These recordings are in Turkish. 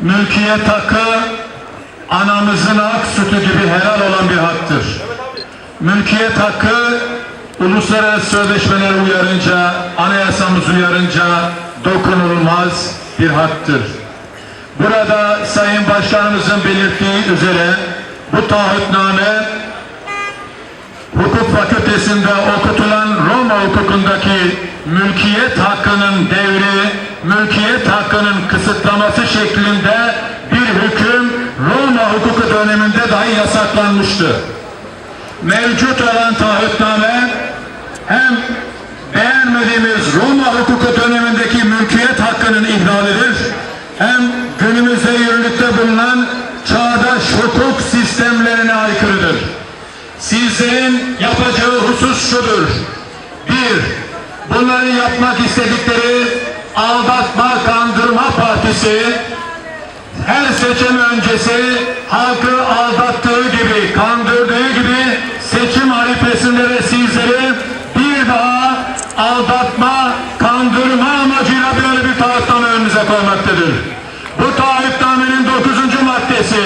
mülkiyet hakkı anamızın ak sütü gibi helal olan bir haktır. Mülkiyet hakkı uluslararası sözleşmeler uyarınca, anayasamız uyarınca dokunulmaz bir haktır. Burada Sayın Başkanımızın belirttiği üzere bu taahhütname hukuk fakültesinde okutulan Roma hukukundaki mülkiyet hakkının devri, mülkiyet hakkının kısıtlaması şeklinde bir hüküm Roma hukuku döneminde dahi yasaklanmıştı. Mevcut olan taahhütname hem beğenmediğimiz Roma hukuku dönemindeki mülkiyet hakkının ihlalidir, hem günümüzde yürürlükte bulunan çağdaş hukuk sistemlerine aykırıdır. Sizlerin yapacağı husus şudur. Bir, bunları yapmak istedikleri aldatma, kandırma partisi her seçim öncesi halkı aldattığı gibi, kandırdığı gibi seçim harifesinde de sizleri bir daha aldatma, kandırma amacıyla böyle bir taahhütname önünüze koymaktadır. Bu taahhütnamenin 9. maddesi,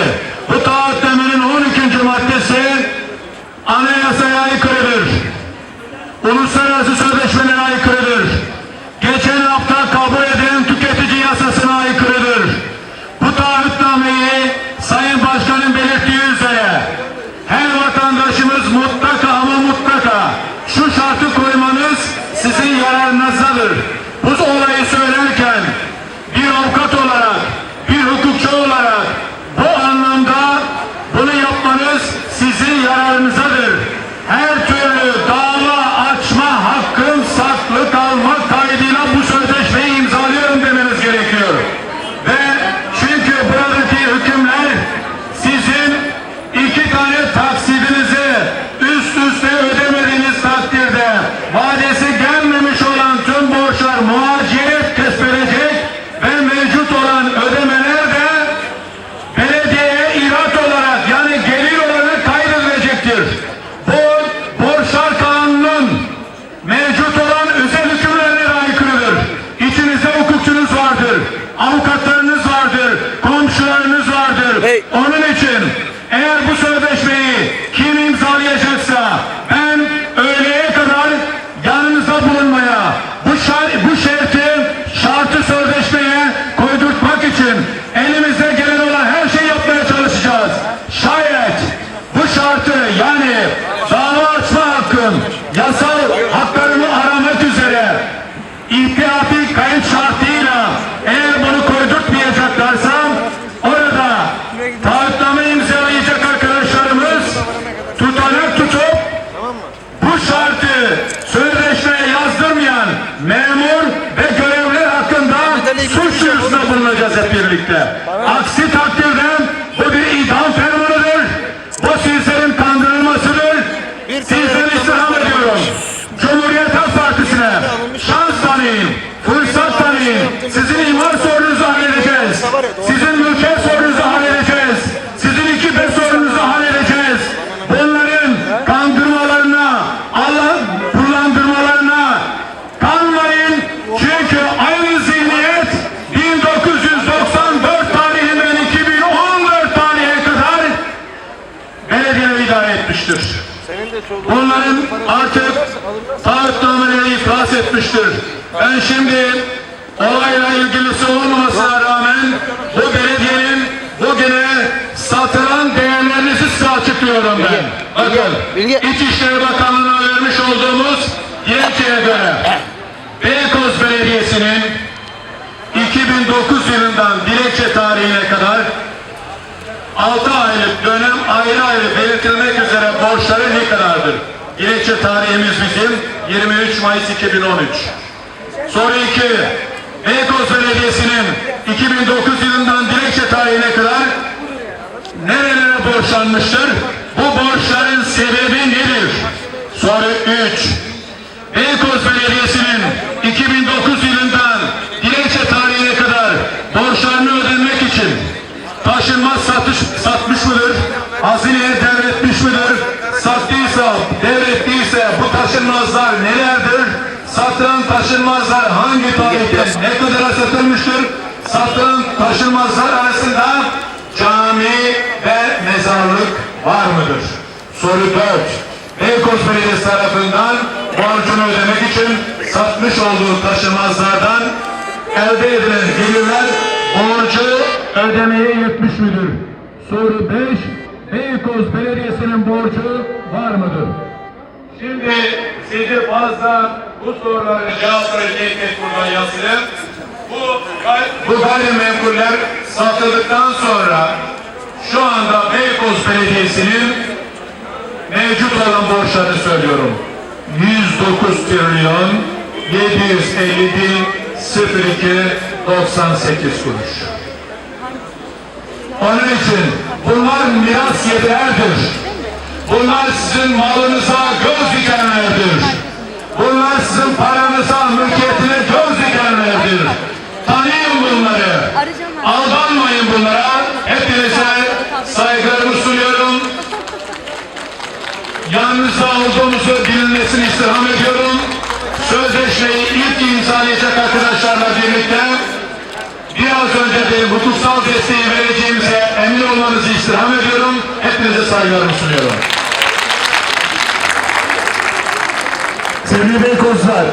bu taahhütnamenin 12. maddesi anayasaya aykırıdır. Uluslararası মোটা Onun için eğer bu sözleşmeyi kim imzalayacaksa ben öğleye kadar yanınızda bulunmaya, bu, şar bu şartı, şartı sözleşmeye koydurtmak için elimizde gelen olan her şeyi yapmaya çalışacağız. Şayet bu şartı yani dava açma hakkım, yasal bulunacağız hep birlikte. Aksi takdirde etmiştir. Bunların artık taahhütnameleri iflas etmiştir. Ben şimdi olayla ilgilisi olmamasına rağmen bu belediyenin bugüne satılan değerlerini size açıklıyorum ben. Bakın. İçişleri Bakanlığı'na vermiş olduğumuz dilekçeye göre Beykoz Belediyesi'nin 2009 yılından dilekçe tarihine kadar 6 aylık ayrı ayrı belirtilmek üzere borçları ne kadardır? Dilekçe tarihimiz bizim 23 Mayıs 2013. Soru 2. Beykoz Belediyesi'nin 2009 yılından dilekçe tarihine kadar nerelere borçlanmıştır? Bu borçların sebebi nedir? Soru 3. Beykoz Belediyesi'nin 2009 yılından dilekçe tarihine kadar borçlarını ödenmek için taşınmaz satış satmış mıdır? Hazineye devretmiş midir? Sattıysa, devrettiyse bu taşınmazlar nelerdir? Satılan taşınmazlar hangi tarihte ne kadara satılmıştır? satılan taşınmazlar arasında cami ve mezarlık var mıdır? Soru 4. Beykoz Belediyesi tarafından borcunu ödemek için satmış olduğu taşınmazlardan elde edilen gelirler borcu ödemeye yetmiş midir? Soru 5. Beykoz Belediyesi'nin borcu var mıdır? Şimdi sizi fazla bu soruların cevapları tek buradan yazılı. Bu, bu gayrimenkuller satıldıktan sonra şu anda Beykoz Belediyesi'nin mevcut olan borçlarını söylüyorum. 109 trilyon 750 bin 02 98 kuruş. Onun için bunlar miras yedilerdir. Bunlar sizin malınıza göz dikenlerdir. Bunlar sizin paranıza, mülkiyetine göz dikenlerdir. Tanıyın bunları. Aldanmayın bunlara. Hepinize saygılarımı sunuyorum. Yanınızda olduğumuzu bilinmesini istirham ediyorum. Sözleşmeyi ilk imzalayacak arkadaşlarla birlikte biraz önce de hukuksal desteği vereceğimize emin olmanızı istirham ediyorum. Hepinize saygılarımı sunuyorum. Sevgili Beykozlar,